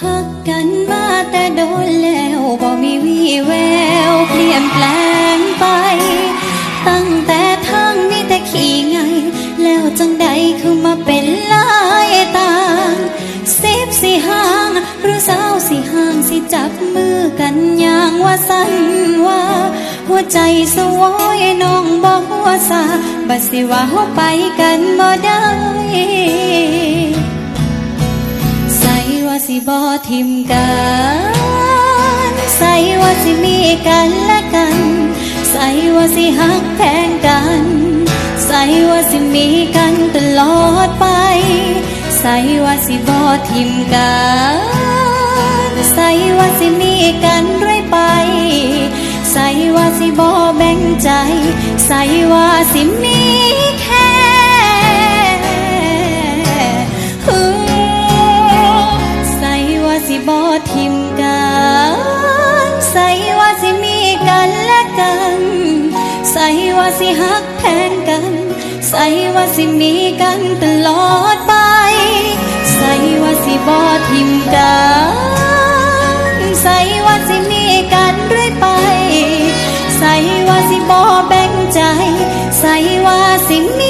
พักกันมาแต่โดนแล้วบ่มีวี่แววเปลี่ยนแปลงไป ตั้งแต่ทางมีแต่ขี่ไง แล้วจังใดคือมาเป็นลายต่างสิบสี่ห้างหรือสาวสี่ห้างสิจับมือกันอย่างว่าสันว่า หัวใจสวอยน้องบอกว่าสาบัดสิว่าเฮาไปกันบ่ได้ ส่ว่าสิบ่ทิมกันใส่ว่าสิมีกันและกัน ใส่ว่าสิหักแพงกัน ใส่ว่าสิมีกันตลอดไป ใส่ว่าสิบ่ทิมกันใส่ว่าสิมีกันเรื่อยไป ใส่ว่าสิบ่แบ่งใจ ใส่ว่าสิมีแค่ บอทิมกันใส่ว่าสิมีกันและกัน ใส่ว่าสิหักแทนกัน ใส่ว่าสิมีกันตลอดไป ใส่ว่าสิบอทิมกันใส่ว่าสิมีกันเรื่อยไป ใส่ว่าสิบอแบ่งใจ ใส่ว่าสิมี